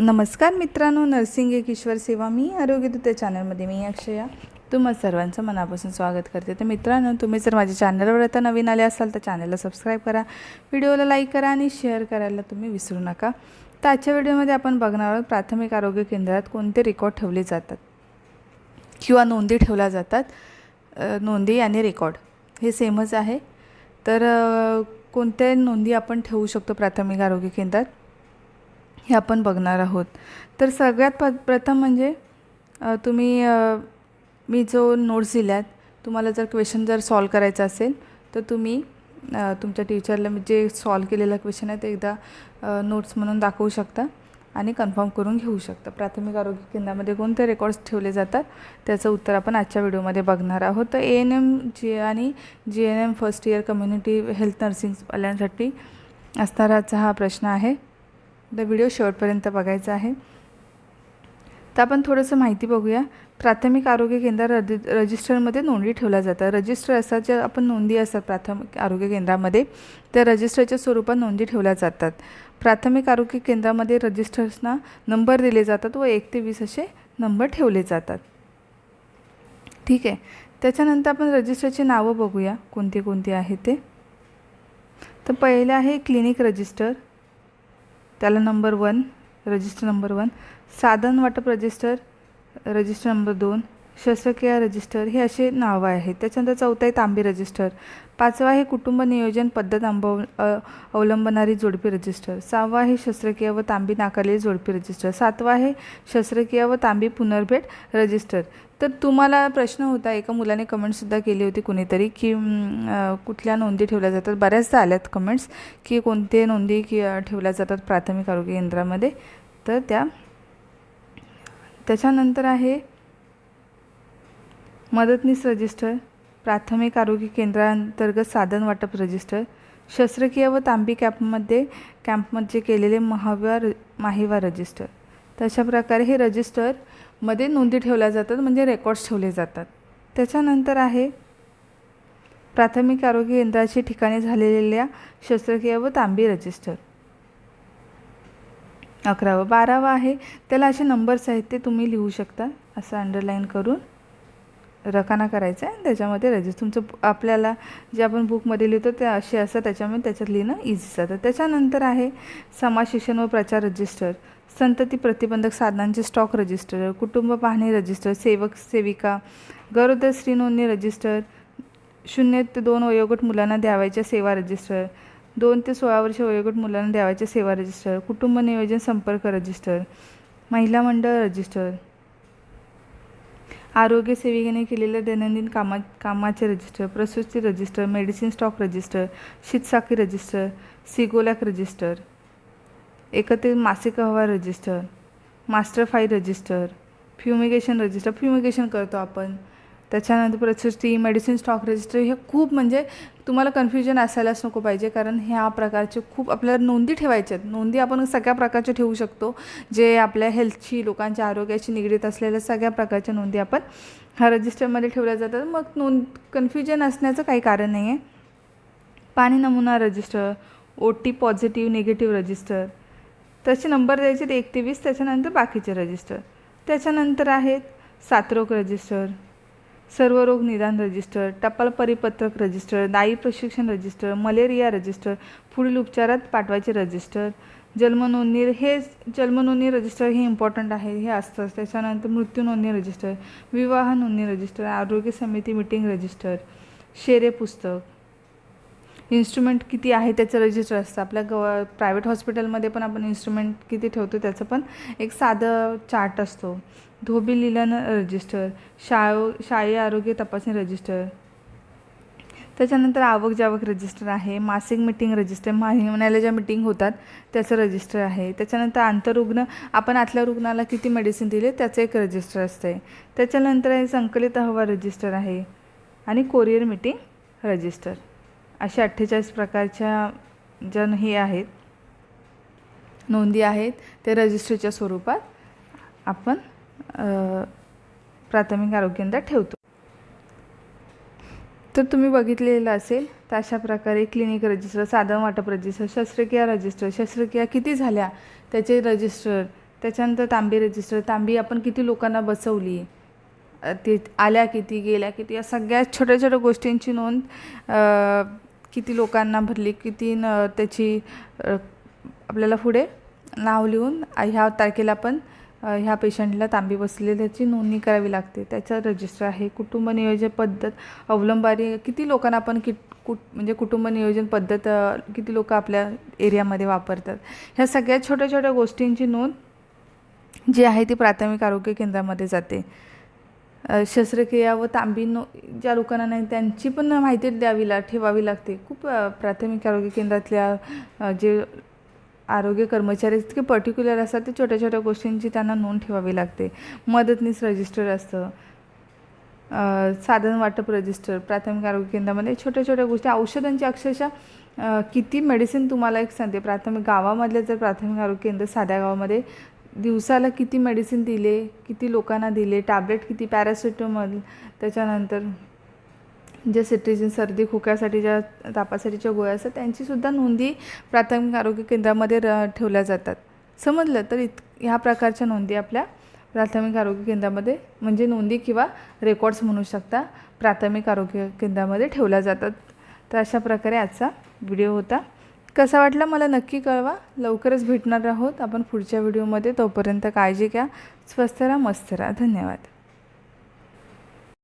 नमस्कार मित्रांनो नर्सिंग एक ईश्वर सेवा. मी आरोग्य त्या चॅनलमध्ये मी अक्षया. तुम्हा सर्वांचं मनापासून स्वागत करते. तर मित्रांनो तुम्ही जर माझ्या चॅनलवर आता नवीन आले असाल तर चॅनलला सबस्क्राईब करा. व्हिडिओला लाईक करा आणि शेअर करायला तुम्ही विसरू नका. तर आजच्या व्हिडिओमध्ये आपण बघणार आहोत प्राथमिक आरोग्य केंद्रात कोणते रेकॉर्ड ठेवले जातात? किंवा नोंदी ठेवल्या जातात? नोंदी आणि रेकॉर्ड हे सेमच आहे. तर कोणत्या नोंदी आपण ठेवू शकतो प्राथमिक आरोग्य केंद्रात? हे आपण बघणार आहोत. तर सगळ्यात प प्रथम म्हणजे तुम्ही मी जो नोट्स दिल्यात तुम्हाला जर क्वेश्चन जर सॉल्व करायचा असेल तर तुम्ही तुमच्या टीचरला मी जे सॉल्व केलेला क्वेश्चन आहे ते एकदा नोट्स म्हणून दाखवू शकता आणि कन्फर्म करून घेऊ शकता. प्राथमिक आरोग्य केंद्रामध्ये कोणते रेकॉर्ड्स ठेवले जातात त्याचं उत्तर आपण आजच्या व्हिडिओमध्ये बघणार आहोत. तर ए एन एम जी आणि G N M first year community health नर्सिंगवाल्यांसाठी असणाराचा हा प्रश्न आहे. द व्हिडिओ शेवटपर्यंत बघायचा आहे. तर आपण थोडंसं माहिती बघूया. प्राथमिक आरोग्य केंद्र रजि रजिस्टरमध्ये नोंदी ठेवल्या जातात. रजिस्टर असतात ज्या आपण नोंदी असतात प्राथमिक आरोग्य केंद्रामध्ये. त्या रजिस्टरच्या स्वरूपात नोंदी ठेवल्या जातात. प्राथमिक आरोग्य केंद्रामध्ये रजिस्टर्सना नंबर दिले जातात व एक ते वीस असे नंबर ठेवले जातात. ठीक आहे. त्याच्यानंतर आपण रजिस्टरची नावं बघूया. कोणती कोणती आहे ते? तर पहिले आहे क्लिनिक रजिस्टर. त्याला number one register number one साधन वाटप रजिस्टर रजिस्टर नंबर दोन. शस्त्रक्रिया रजिस्टर हे असे नावं आहेत त्याच्यानंतर चौथा आहे तांबी रजिस्टर पाचवा आहे कुटुंब नियोजन पद्धत अंबव अवलंबणारी जोडपी रजिस्टर सहावा आहे शस्त्रक्रिया व तांबी नाकारलेली जोडपी रजिस्टर सातवा आहे शस्त्रक्रिया व तांबी पुनर्भेट रजिस्टर तर तुम्हाला प्रश्न होता एका मुलाने कमेंटसुद्धा केली होती कुणीतरी की कुठल्या नोंदी ठेवल्या जातात? बऱ्याचदा आल्यात कमेंट्स की कोणते नोंदी की ठेवल्या जातात प्राथमिक आरोग्य केंद्रामध्ये? तर त्या त्याच्यानंतर आहे मदतनीस रजिस्टर प्राथमिक आरोग्य केंद्रांतर्गत साधन वाटप रजिस्टर शस्त्रक्रिया व तांबी कॅम्पमध्ये कॅम्पमध्ये केलेले महाव्या माहिवा रजिस्टर तर अशा प्रकारे हे रजिस्टर मध्ये नोंदी ठेवल्या जातात म्हणजे रेकॉर्ड्स ठेवले जातात. त्याच्यानंतर आहे प्राथमिक आरोग्य केंद्राची ठिकाणी झालेल्या शस्त्रक्रिया व तांबी रजिस्टर अकरावं बारावं आहे त्याला असे नंबर्स आहेत ते तुम्ही लिहू शकता असं अंडरलाईन करून. रकाना करायचा आहे. त्याच्यामध्ये रजिस्टर तुमचं आपल्याला जे आपण बुकमध्ये लिहितो ते असे असतात. त्याच्यामुळे त्याच्यात लिहिणं इझी जातं त्याच्यानंतर आहे समाज शिक्षण व प्रचार रजिस्टर संतती प्रतिबंधक साधनांचे स्टॉक रजिस्टर कुटुंब पाहणी रजिस्टर सेवक सेविका गरोदर स्त्री नोंदणी रजिस्टर शून्य ते दोन वयोगट मुलांना द्यावायच्या सेवा रजिस्टर दोन ते सोळा वर्ष वयोगट मुलांना द्यावायच्या सेवा रजिस्टर कुटुंब नियोजन संपर्क रजिस्टर महिला मंडळ रजिस्टर आरोग्य सेविकेने केलेल्या दैनंदिन कामा कामाचे रजिस्टर प्रसूती रजिस्टर मेडिसिन स्टॉक रजिस्टर शीतसाखी रजिस्टर सिगोलॅक रजिस्टर एकत्रित मासिक अहवाल register master file register fumigation register fumigation करतो आपण. त्याच्यानंतर प्रसूती मेडिसिन स्टॉक रजिस्टर हे खूप म्हणजे तुम्हाला कन्फ्युजन असायलाच नको पाहिजे. कारण ह्या प्रकारचे खूप आपल्याला नोंदी ठेवायच्या आहेत. नोंदी आपण सगळ्या प्रकारच्या ठेवू शकतो. जे आपल्या हेल्थची लोकांच्या आरोग्याशी निगडीत असलेल्या सगळ्या प्रकारच्या नोंदी आपण ह्या रजिस्टरमध्ये ठेवल्या जातात. मग नोंद कन्फ्युजन असण्याचं काही कारण नाही आहे पाणी नमुना register O T positive negative register त्याचे नंबर द्यायचे ते एक ते वीस त्याच्यानंतर बाकीचे रजिस्टर त्याच्यानंतर आहेत सातरोग रजिस्टर सर्व रोग निदान रजिस्टर टपाल परिपत्रक रजिस्टर दायी प्रशिक्षण रजिस्टर मलेरिया रजिस्टर पुढील उपचारात पाठवायचे रजिस्टर जन्मनोंदणी हे जन्मनोंदणी रजिस्टर हे इम्पॉर्टंट आहे हे असतंच त्याच्यानंतर मृत्यू नोंदणी रजिस्टर विवाह नोंदणी रजिस्टर आरोग्य समिती मिटिंग रजिस्टर शेरे पुस्तक. इन्स्ट्रुमेंट किती आहे त्याचं रजिस्टर असतं. आपल्या गव प्रायव्हेट हॉस्पिटलमध्ये पण आपण इन्स्ट्रुमेंट किती ठेवतो त्याचं पण एक साधं चार्ट असतो. धोबी लिलन रजिस्टर शाळो शाळे आरोग्य तपासणी रजिस्टर त्याच्यानंतर आवक जावक रजिस्टर आहे मासिक मिटिंग रजिस्टर महिन्याला ज्या मिटिंग होतात त्याचं रजिस्टर आहे. त्याच्यानंतर आंतररुग्ण आपण आतल्या रुग्णाला किती मेडिसिन दिले त्याचं एक रजिस्टर असते त्याच्यानंतर आहे संकलित अहवाल रजिस्टर आहे आणि कोरिअर मिटिंग रजिस्टर अशा अठ्ठेचाळीस प्रकारच्या ज्या हे आहेत नोंदी आहेत ते रजिस्टरच्या स्वरूपात आपण प्राथमिक आरोग्य केंद्रात ठेवतो. तर तुम्ही बघितलेलं असेल तर अशा प्रकारे क्लिनिक रजिस्टर साधन वाटप रजिस्टर शस्त्रक्रिया रजिस्टर शस्त्रक्रिया किती झाल्या त्याचे रजिस्टर त्याच्यानंतर तांबी रजिस्टर तांबी आपण किती लोकांना बसवली ते आल्या किती गेल्या किती या सगळ्या छोट्या छोट्या गोष्टींची नोंद किती लोकांना भरली किती न त्याची आपल्याला पुढे नाव लिहून ह्या तारखेला आपण ह्या पेशंटला तांबी बसले त्याची नोंदणी करावी लागते. त्याचं रजिस्टर आहे. कुटुंब नियोजन पद्धत अवलंबारी किती लोकांना आपण किट कुट म्हणजे कुटुंब नियोजन पद्धत किती लोक आपल्या एरियामध्ये वापरतात. ह्या सगळ्या छोट्या छोट्या गोष्टींची नोंद जी आहे ती प्राथमिक आरोग्य केंद्रामध्ये जाते. शस्त्रक्रिया व तांबी नो ज्या लोकांना नाही त्यांची पण माहिती द्यावी ला ठेवावी लागते. खूप प्राथमिक आरोग्य केंद्रातल्या जे आरोग्य कर्मचारी इतके पर्टिक्युलर असतात ते छोट्या छोट्या गोष्टींची त्यांना नोंद ठेवावी लागते. मदतनीस रजिस्टर असतं. साधन वाटप रजिस्टर प्राथमिक आरोग्य केंद्रामध्ये छोट्या छोट्या गोष्टी. औषधांची अक्षरशः किती मेडिसिन तुम्हाला एक सांगते. प्राथमिक गावामधले जर प्राथमिक आरोग्य केंद्र साध्या गावामध्ये दिवसाला किती मेडिसिन दिले किती लोकांना दिले टॅबलेट किती पॅरासिटोमल त्याच्यानंतर जे सिट्रीजिन सर्दी खोक्यासाठी ज्या तापासाठीच्या गोळ्या असतात त्यांचीसुद्धा नोंदी प्राथमिक आरोग्य केंद्रामध्ये र ठेवल्या जातात. समजलं तर इत ह्या प्रकारच्या नोंदी आपल्या प्राथमिक आरोग्य केंद्रामध्ये म्हणजे नोंदी किंवा रेकॉर्ड्स म्हणू शकता प्राथमिक आरोग्य केंद्रामध्ये ठेवल्या जातात. तर अशा प्रकारे आजचा व्हिडिओ होता. कसा वाटला मला नक्की कळवा. लवकरच भेटणार आहोत. आपण पुढच्या व्हिडिओमध्ये. तोपर्यंत काळजी घ्या. स्वस्थ राहा मस्त राहा. धन्यवाद.